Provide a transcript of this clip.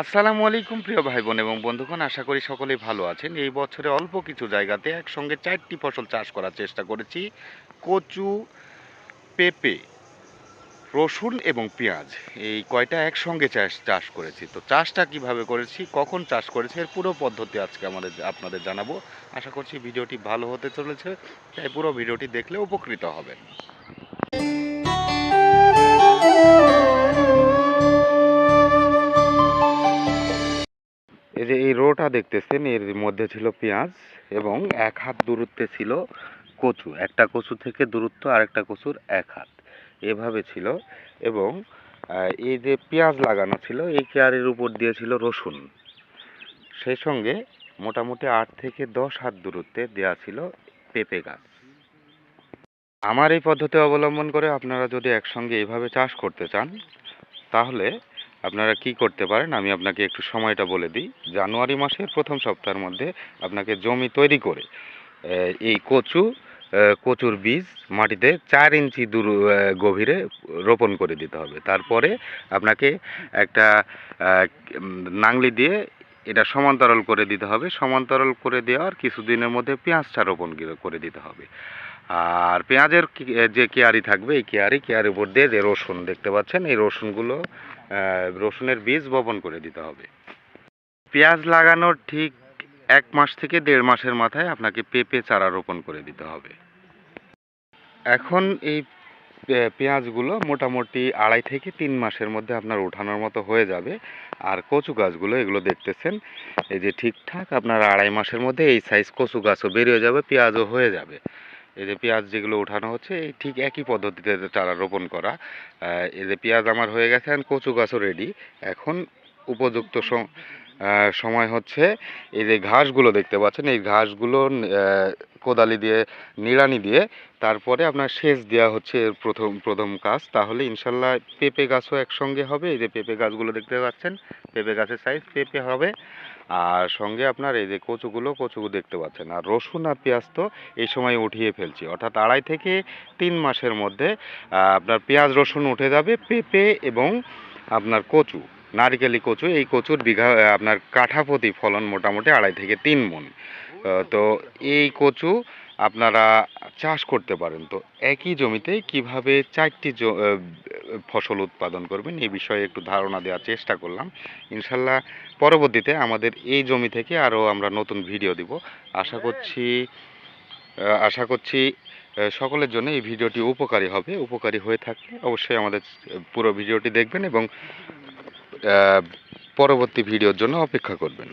আসসালামু আলাইকুম প্রিয় ভাই বোন এবং বন্ধুগণ, আশা করি সকলেই ভালো আছেন। এই বছরে অল্প কিছু জায়গাতে একসঙ্গে চারটি ফসল চাষ করার চেষ্টা করেছি। কচু, পেঁপে, রসুন এবং পেঁয়াজ। এই কয়টা একসঙ্গে চাষ চাষ করেছি। তো চাষটা কীভাবে করেছি, কখন চাষ করেছি, এর পুরো পদ্ধতি আজকে আমাদের, আপনাদের জানাব। আশা করছি ভিডিওটি ভালো হতে চলেছে, তাই পুরো ভিডিওটি দেখলে উপকৃত হবেন। এই যে এই রোটা দেখতেছেন, এর মধ্যে ছিল পেঁয়াজ এবং এক হাত দূরত্বে ছিল কচু। একটা কচু থেকে দূরত্ব, আরেকটা কচুর এক হাত। এভাবে ছিল এবং এই যে পেঁয়াজ লাগানো ছিল, এই কেয়ারের উপর দিয়ে ছিল রসুন। সেই সঙ্গে মোটামুটি আট থেকে দশ হাত দূরত্বে দেয়া ছিল পেঁপে গাছ। আমার এই পদ্ধতি অবলম্বন করে আপনারা যদি একসঙ্গে এইভাবে চাষ করতে চান, তাহলে আপনারা কি করতে পারেন? আমি আপনাকে একটু সময়টা বলে দিই। জানুয়ারি মাসের প্রথম সপ্তাহের মধ্যে আপনাকে জমি তৈরি করে এই কচু কচুর বীজ মাটিতে চার ইঞ্চি দূর গভীরে রোপণ করে দিতে হবে। তারপরে আপনাকে একটা নাংলি দিয়ে এটা সমান্তরাল করে দিতে হবে। সমান্তরাল করে দেওয়ার কিছুদিনের মধ্যে পেঁয়াজটা রোপণ করে দিতে হবে। আর পেঁয়াজের যে কেয়ারি থাকবে, এই কেয়ারি, কেয়ারির উপর দিয়ে যে রসুন দেখতে পাচ্ছেন, এই রসুনগুলো রসুনের বীজ বপন করে দিতে হবে। পেঁয়াজ লাগানোর ঠিক এক মাস থেকে দেড় মাসের মাথায় আপনাকে পেঁপে চারা রোপণ করে দিতে হবে। এখন এই পেঁয়াজগুলো মোটামুটি আড়াই থেকে তিন মাসের মধ্যে আপনার ওঠানোর মতো হয়ে যাবে। আর কচু গাছগুলো, এগুলো দেখতেছেন, এই যে ঠিকঠাক আপনার আড়াই মাসের মধ্যে এই সাইজ কচু গাছও বেরিয়ে যাবে, পেঁয়াজও হয়ে যাবে। এই যে পেঁয়াজ যেগুলো ওঠানো হচ্ছে, এই ঠিক একই পদ্ধতিতে চারা রোপণ করা। এই যে পেঁয়াজ আমার হয়ে গেছে আর কচু গাছও রেডি এখন উপযুক্ত সম- সময় হচ্ছে, এই যে ঘাসগুলো দেখতে পাচ্ছেন, এই ঘাসগুলো কোদালি দিয়ে, নিড়ানি দিয়ে তারপরে আপনার সেচ দেওয়া হচ্ছে এর প্রথম প্রথম কাজ। তাহলে ইনশাল্লাহ পেঁপে গাছও একসঙ্গে হবে। এই যে পেঁপে গাছগুলো দেখতে পাচ্ছেন, পেঁপে গাছের সাইজ পেঁপে হবে। আর সঙ্গে আপনার এই যে কচুগুলো কচু দেখতে পাচ্ছেন। আর রসুন আর পেঁয়াজ তো এই সময় উঠিয়ে ফেলছি। অর্থাৎ আড়াই থেকে তিন মাসের মধ্যে আপনার পেঁয়াজ, রসুন উঠে যাবে পেঁপে এবং আপনার কচু, নারকেলি কচু। এই কচুর বিঘা, আপনার কাঠাপতি ফলন মোটামুটি আড়াই থেকে তিন মন তো এই কচু আপনারা চাষ করতে পারেন। তো একই জমিতে কীভাবে চারটি ফসল উৎপাদন করবেন এই বিষয়ে একটু ধারণা দেওয়ার চেষ্টা করলাম। ইনশাল্লাহ পরবর্তীতে আমাদের এই জমি থেকে আরও আমরা নতুন ভিডিও দিব। আশা করছি আশা করছি সকলের জন্য এই ভিডিওটি উপকারী হবে। উপকারী হয়ে থাকলে অবশ্যই আমাদের পুরো ভিডিওটি দেখবেন এবং পরবর্তী ভিডিওর জন্য অপেক্ষা করবেন।